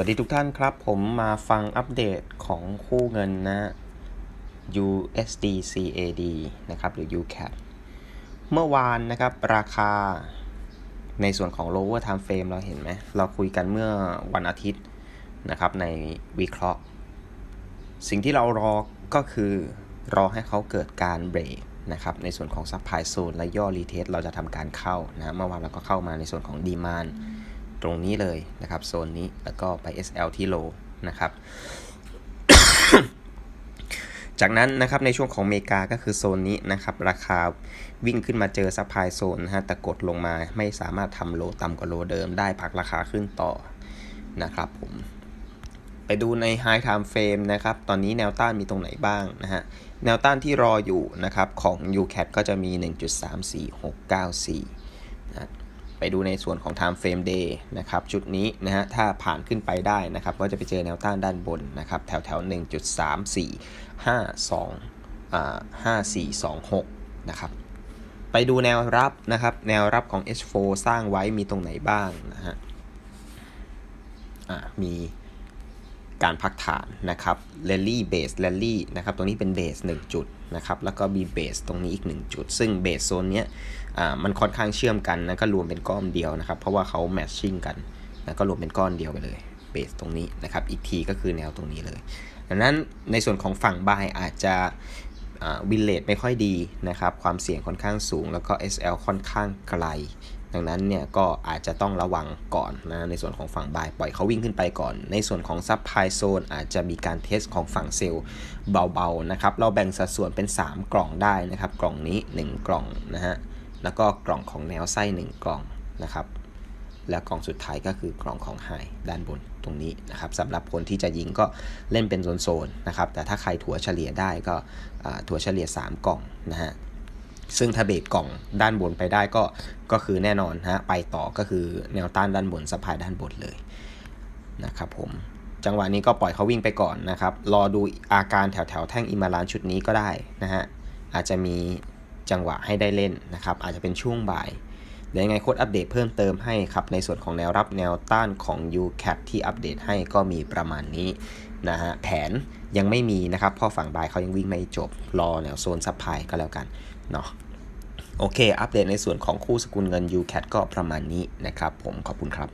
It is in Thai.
วัสดีทุกท่านครับ ผมมาฟังอัปเดตของคู่เงินนะ USD CAD นะครับ หรือ UCAD เมื่อวานนะครับ ราคาในส่วนของ lower time frame เราเห็นไหม เราคุยกันเมื่อวันอาทิตย์นะครับ ในวิเคราะห์ สิ่งที่เรารอก็คือรอให้เขาเกิดการเบรกนะครับ ในส่วนของ supply zone และย่อ retest เราจะทำการเข้านะ เมื่อวานเราก็เข้ามาในส่วนของ demand ตรงนี้เลยนะครับโซนนี้แล้วก็ไป SL ที่โลนะครับ จากนั้นนะครับในช่วงของเมกาก็คือโซนนี้นะครับ ราคาวิ่งขึ้นมาเจอซัพพลายโซนนะฮะแต่กดลงมาไม่สามารถทำโลต่ำกว่าโลเดิมได้พักราคาขึ้นต่อนะครับผมไปดูใน High Time Frame นะครับ ตอนนี้แนวต้านมีตรงไหนบ้างนะฮะ แนวต้านที่รออยู่นะครับของ UCAT ก็จะมี 1.34694นะ ไปดูในส่วนของ Time Frame Day นะครับชุดนี้นะฮะถ้าผ่านขึ้นไปได้นะครับก็จะไปเจอแนวต้านด้านบนนะครับแถวแถว1.3452อ่า5426นะครับไปดูแนวรับนะครับแนวรับของ H4 สร้างไว้มีตรงไหนบ้างนะฮะอ่ามี การพักฐานนะครับ r a l l y base rally นะครับ ตรงนี้เป็น base 1จุดนะครับ แล้วก็ b base ตรงนี้อีก 1 จุด ซึ่ง base โซนเนี้ยมันค่อนข้างเชื่อมกันนะก็รวมเป็นก้อนเดียวนะครับ เพราะว่าเขา matching กันนะก็รวมเป็นก้อนเดียวไปเลย base ตรงนี้นะครับ อีกทีก็คือแนวตรงนี้เลย ดังนั้นในส่วนของฝั่ง buy อาจจะวินเลทไม่ค่อยดีนะครับ ความเสี่ยงค่อนข้างสูง แล้วก็ SL ค่อนข้างไกล ดังนั้นเนี่ยก็อาจจะต้องระวังก่อนนะในส่วนของฝั่งบายปล่อยเขาวิ่งขึ้นไปก่อน ในส่วนของซับไพโซนอาจจะมีการเทสของฝั่งเซลล์เบาๆนะครับเราแบ่งสัดส่วนเป็น 3 กล่องได้นะครับ กล่องนี้ 1 กล่องนะฮะแล้วก็กล่องของแนวไส้ 1 กล่องนะครับแล้วกล่องสุดท้ายก็คือกล่องของไฮด้านบนตรงนี้นะครับสำหรับคนที่จะยิงก็เล่นเป็นโซนๆนะครับแต่ถ้าใครถัวเฉลี่ยได้ก็ถัวเฉลี่ย 3 กล่องนะฮะ ซึ่งถ้าเบรกกล่องด้านบนไปได้ก็ก็คือแน่นอนฮะไปต่อก็คือแนวต้านด้านบนสะพายด้านบนเลยนะครับผมจังหวะนี้ก็ปล่อยเขาวิ่งไปก่อนนะครับ รอดูอาการแถวแถวแท่งอิมาลานชุดนี้ก็ได้นะฮะอาจจะมีจังหวะให้ได้เล่นนะครับ อาจจะเป็นช่วงบ่ายเดี๋ยวยังไงโค้ดอัปเดตเพิ่มเติมให้ครับ ในส่วนของแนวรับแนวต้านของ UCAT ที่อัปเดตให้ก็มีประมาณนี้ นะฮะแผนยังไม่มีนะครับพ่อฝั่งบายเขายังวิ่งไม่จบรอแนวโซนซับไพก็แล้วกันเนาะโอเค อัปเดตในส่วนของคู่สกุลเงิน UCAT ก็ประมาณนี้นะครับผมขอบคุณครับ